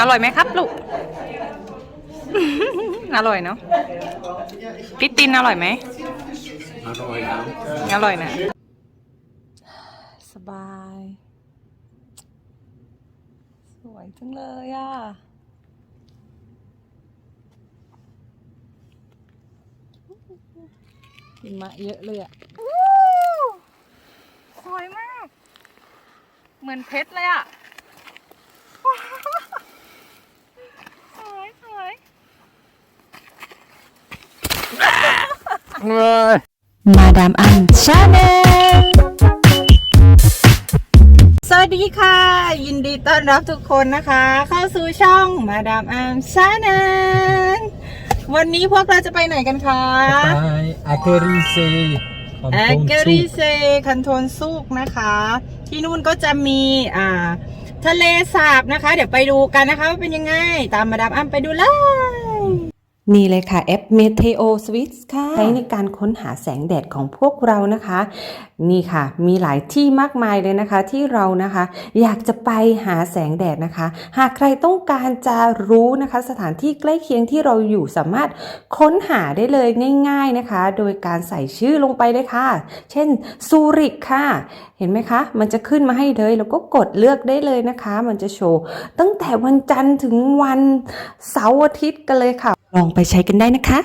อร่อยไหมครับลูก อร่อยเนาะพิตตินอร่อยไหม อร่อยครับอร่อยนะ สบาย สวยจังเลยอะหิมะเยอะเลยอะสวยมาก เหมือนเพชรเลยอะ สวยสวย มาดามอันชาแนลสวัสดีค่ะ ยินดีต้อนรับทุกคนนะคะ เข้าสู่ช่องมาดามอันชาแนลวันนี้พวกเราจะไปไหนกันคะไปอาเกริเซคอนแอโทคนเกซุริปเซคันโทนซุกนะคะ ที่นู่นก็จะมีอ่าทะเลสาบนะคะ เดี๋ยวไปดูกันนะคะว่าเป็นยังไง ตามมาดามอันไปดูเลย นี่เลยค่ะแอป Meteo Switch ค่ะ ใช้ในการค้นหาแสงแดดของพวกเรานะคะ นี่ค่ะ มีหลายที่มากมายเลยนะคะ ที่เรานะคะ อยากจะไปหาแสงแดดนะคะ หากใครต้องการจะรู้นะคะ สถานที่ใกล้เคียงที่เราอยู่สามารถค้นหาได้เลยง่าย ๆนะคะ โดยการใส่ชื่อลงไปเลยค่ะ เช่นซูริกค่ะ เห็นไหมคะ มันจะขึ้นมาให้เลยแล้วก็กดเลือกได้เลยนะคะ มันจะโชว์ตั้งแต่วันจันทร์ถึงวันเสาร์อาทิตย์กันเลยค่ะ ลองไปใช้กันได้นะคะ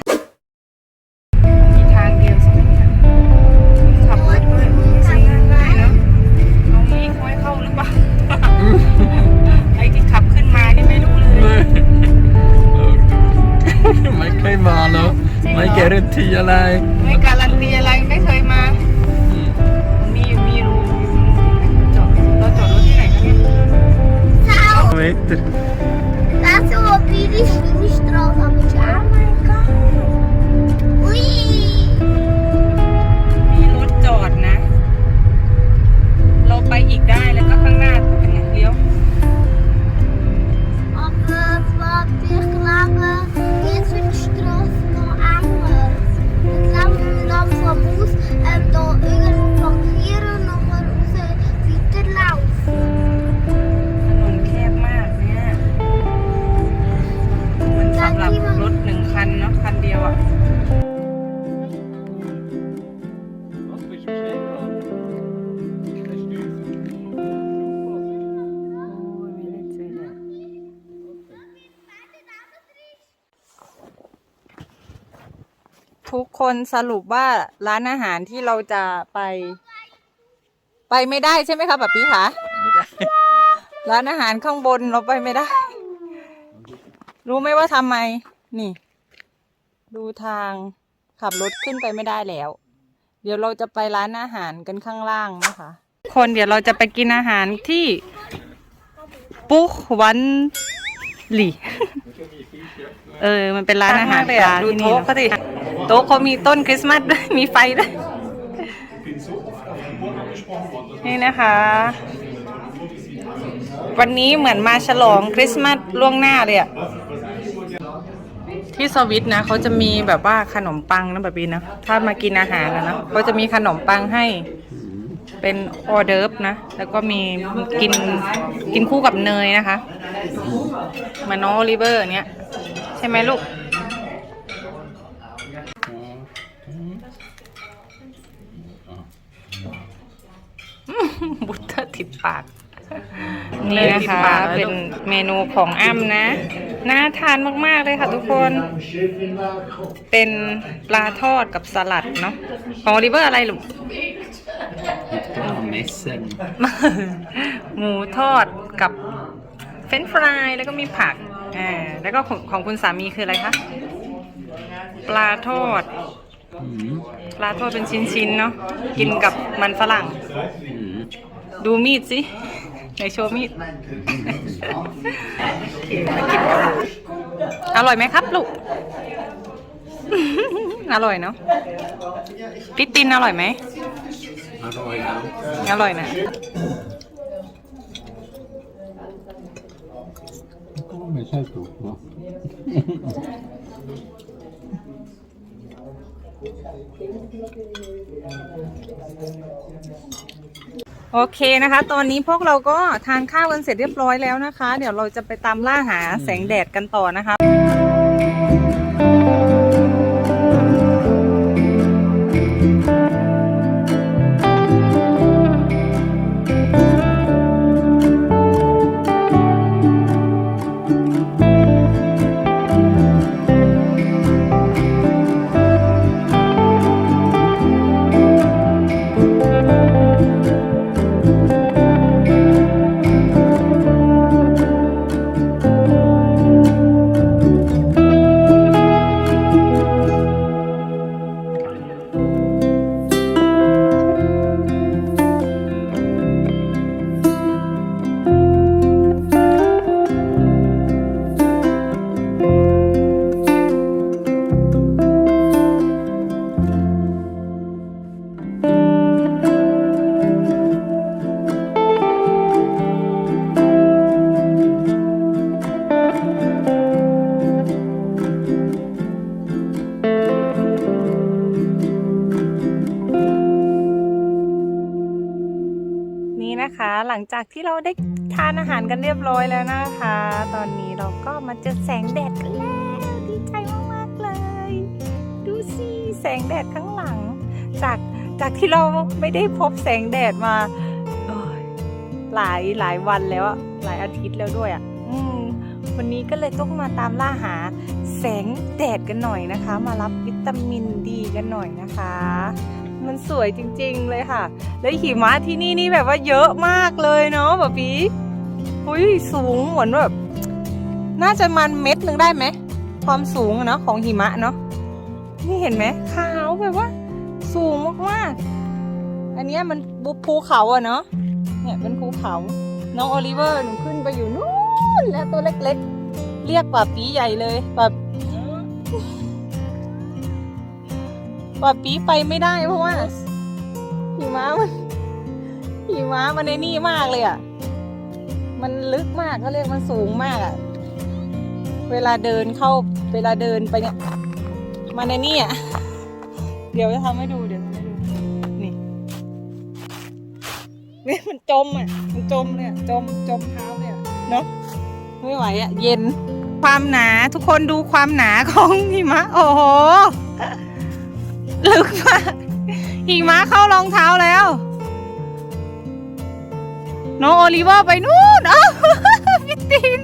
มีทางเดียวใช่ไหมเนี่ยขับรถด้วยจริงได้เนอะน้องมีค่อยเข้าหรือเปล่าไอ้ที่ขับขึ้นมานี่ไม่รู้เลย ไม่เคยมาแล้วไม่แกรันตีอะไรไม่การันตีอะไรไม่เคยมามีอยู่มีรู้จอดเราจอดรถที่ไหนกันเนี่ยเมตร Laten we ทุกคนสรุปว่าร้านอาหารที่เราจะไป ไปไม่ได้ใช่ไหมคะแบบพี่คะไม่ได้ ร้านอาหารข้างบนเราไปไม่ได้ รู้ไหมว่าทำไม นี่ ดูทางขับรถขึ้นไปไม่ได้แล้ว เดี๋ยวเราจะไปร้านอาหารกันข้างล่างนะคะ คนเดี๋ยวเราจะไปกินอาหารที่ปุ๊กวันหลี่ เออ มันเป็นร้านอาหารปลาที่นี่โต๊ะเขาดิโต๊ะเขามีต้นคริสต์มาสด้วย มีไฟด้วย นี่นะคะ วันนี้เหมือนมาฉลองคริสต์มาสล่วงหน้าเลยอะที่สวิตนะเขาจะมีแบบว่าขนมปังนะแบบนี้นะ ถ้ามากินอาหารนะนะเขาจะมีขนมปังให้เป็นออเดิร์ฟนะ แล้วก็มีกินกินคู่กับเนยนะคะเหมาโนอลิเวอร์เนี้ย ใช่ไหมลูกบุตเตอร์ติดปาก นี่นะคะเป็นเมนูของอ้ำนะ น่าทานมาก ๆ เลยค่ะทุกคน เป็นปลาทอดกับสลัดเนาะของโอลิเวอร์อะไรลูกเมสเซนหมูทอดกับเฟรนช์ฟรายแล้วก็มีผัก อ่าแล้วก็ของของคุณสามีคืออะไรคะ ปลาทอด ปลาทอดเป็นชิ้นๆเนาะ กินกับมันฝรั่ง ดูมีดสิไหนโชว์มีดโอเคมากินกันอร่อยไหมครับลูก อร่อยเนาะพิตตินอร่อยไหม อร่อยครับอร่อยนะ ไม่ใช่ถูกเนาะโอเคนะคะ ตอนนี้พวกเราก็ทานข้าวกันเสร็จเรียบร้อยแล้วนะคะ เดี๋ยวเราจะไปตามล่าหาแสงแดดกันต่อนะคะ หลังจากที่เราได้ทานอาหารกันเรียบร้อยแล้วนะคะ ตอนนี้เราก็มาเจอแสงแดดกันแล้วดีใจมากๆเลย ดูสิแสงแดดข้างหลัง จากจากที่เราไม่ได้พบแสงแดดมาหลายหลายวันแล้วอะหลายอาทิตย์แล้วด้วยอะอืมวันนี้ก็เลยต้องมาตามล่าหาแสงแดดกันหน่อยนะคะ มารับวิตามินดีกันหน่อยนะคะ มันสวยจริงๆเลยค่ะ แล้วหิมะที่นี่นี่แบบว่าเยอะมากเลยเนาะแบบปีอุ้ยสูงเหมือนแบบน่าจะมันเม็ดหนึ่งได้ไหมความสูงเนาะของหิมะเนาะนี่เห็นไหมขาวแบบว่า สูงมากๆอันเนี้ยมันบุภูเขาอะเนาะเนี่ยเป็นภูเขา น้องโอลิเวอร์หนูขึ้นไปอยู่นู่นแล้วตัวเล็กๆ เรียกป่าปีใหญ่เลยป่า ป่าปีไปไม่ได้เพราะว่าหิมะมันหิมะมันในนี่มากเลยอะ มันลึกมากเขาเรียกมันสูงมากอะ เวลาเดินเข้าเวลาเดินไปเนี่ยมันในนี่อะ เดี๋ยวจะทำให้ดูเดี๋ยวทำให้ดู นี่ นี่มันจมอะ มันจมเลยจมจมเท้าเลยเนาะไม่ไหวอะ เย็น ความหนาทุกคนดูความหนาของหิมะ โอ้โห ลึกมากหิมะเข้ารองเท้าแล้ว น้องโอลิเวอร์ไปนู่นอ้าพี่ติน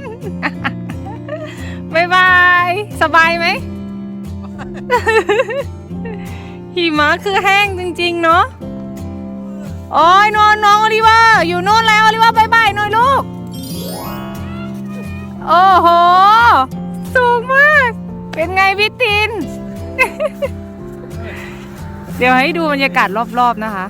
บายบาย สบายไหม หิมะคือแห้งจริงๆ เนาะโอ้ยนอนน้องโอลิเวอร์อยู่นู่นแล้วโอลิเวอร์บายบายหน่อยลูก โอ้โห สูงมาก เป็นไงพี่ติน เดี๋ยวให้ดูบรรยากาศรอบๆนะคะ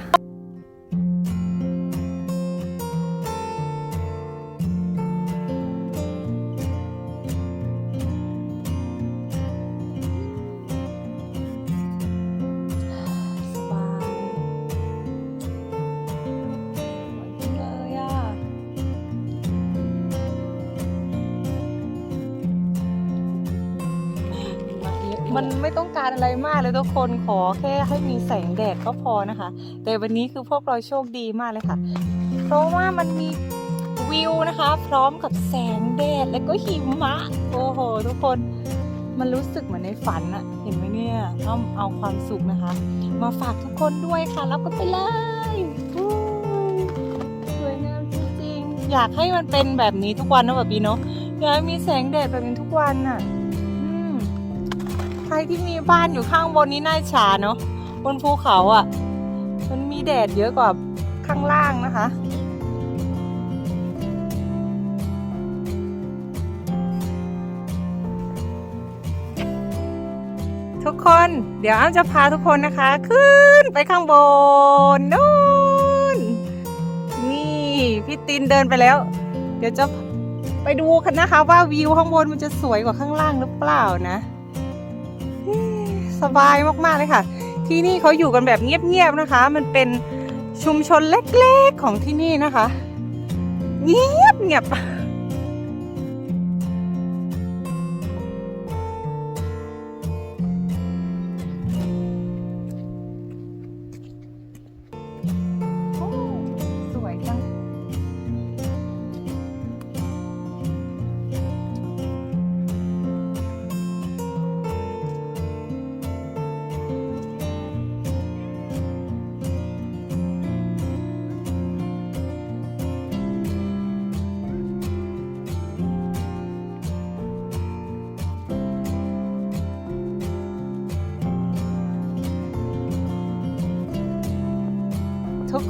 มันไม่ต้องการอะไรมากเลยทุกคนขอแค่ให้มีแสงแดดก็พอนะคะ แต่วันนี้คือพวกเราโชคดีมากเลยค่ะ เพราะว่ามันมีวิวนะคะ พร้อมกับแสงแดดแล้วก็หิมะโอ้โห ทุกคนมันรู้สึกเหมือนในฝันอะเห็นไหมเนี่ยต้องเอาความสุขนะคะ มาฝากทุกคนด้วยค่ะรับกันไปเลยอยสวยงามจริงๆอยากให้มันเป็นแบบนี้ทุกวันนะแบบนี้เนาะอยากให้มีแสงแดดแบบนี้ทุกวันน่ะ รที่มีบ้านอยู่ข้างบนนี้น่าอิจฉาเนาะบนภูเขาอะ่ะ มันมีแดดเยอะกว่าข้างล่างนะคะทุกคนเดี๋ยวอ้ำจะพาทุกคนนะคะ ขึ้นไปข้างบนนู่นนี่พี่ตินเดินไปแล้ว เดี๋ยวจะไปดูกันนะคะว่าวิวข้างบนมันจะสวยกว่าข้างล่างหรือเปล่านะ สบายมากๆเลยค่ะ ที่นี่เขาอยู่กันแบบเงียบๆนะคะ มันเป็นชุมชนเล็กๆของที่นี่นะคะ เงียบเงียบ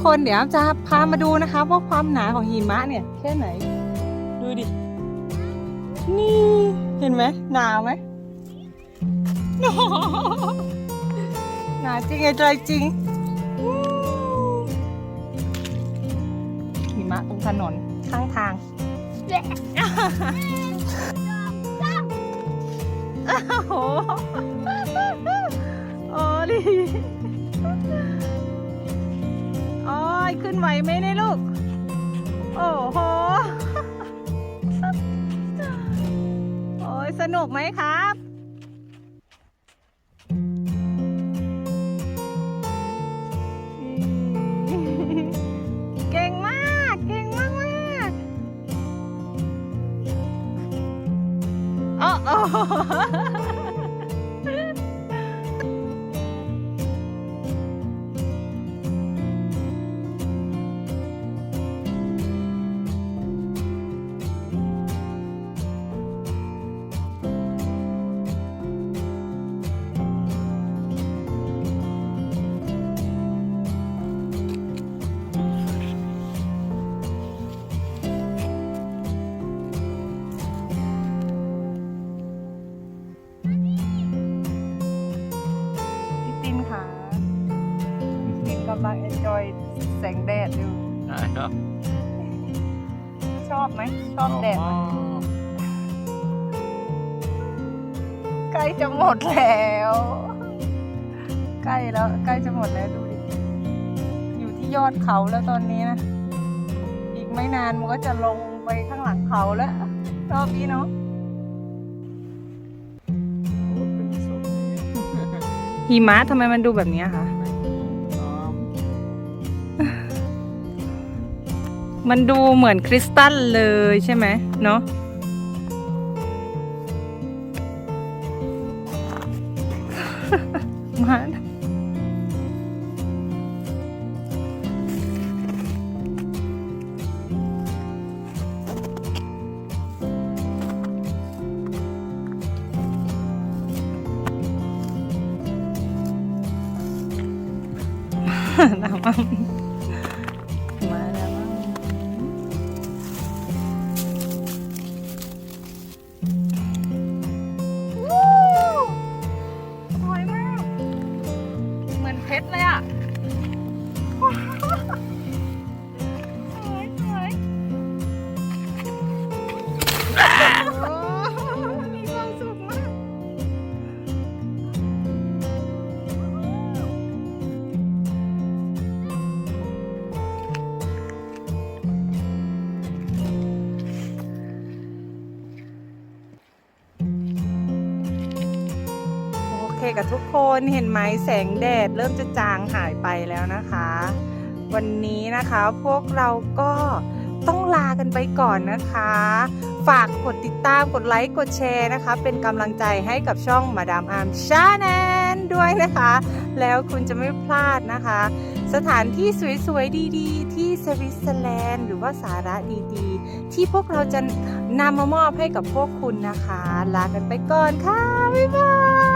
คนเดี๋ยวจะพามาดูนะคะ ว่าความหนาของหิมะเนี่ย แค่ไหน ดูดิ นี่เห็นไหมหนาไหมหนาจริงไอ้ใจจริง อบไหมชอบแดดไหมใกล้จะหมดแล้ว ใกล้แล้วใกล้จะหมดแล้วดูดิ อยู่ที่ยอดเขาแล้วตอนนี้นะ อีกไม่นานมันก็จะลงไปข้างหลังเขาแล้วรอบนี้เนาะหิมะทำไมมันดูแบบนี้คะ มันดูเหมือนคริสตัลเลยใช่ไหมเนาะมาแล้วมั้ง เคกับทุกคนเห็นไหมแสงแดดเริ่มจะจางหายไปแล้วนะคะ วันนี้นะคะพวกเราก็ต้องลากันไปก่อนนะคะ ฝากกดติดตามกดไลค์กดแชร์นะคะ เป็นกำลังใจให้กับช่องมาดามอาร์มชาแนลด้วยนะคะ แล้วคุณจะไม่พลาดนะคะ สถานที่สวยๆดีๆ ที่สวิตเซอร์แลนด์หรือว่าสาระดีๆ ที่พวกเราจะนำมามอบให้กับพวกคุณนะคะ ลากันไปก่อนค่ะ บ๊ายบาย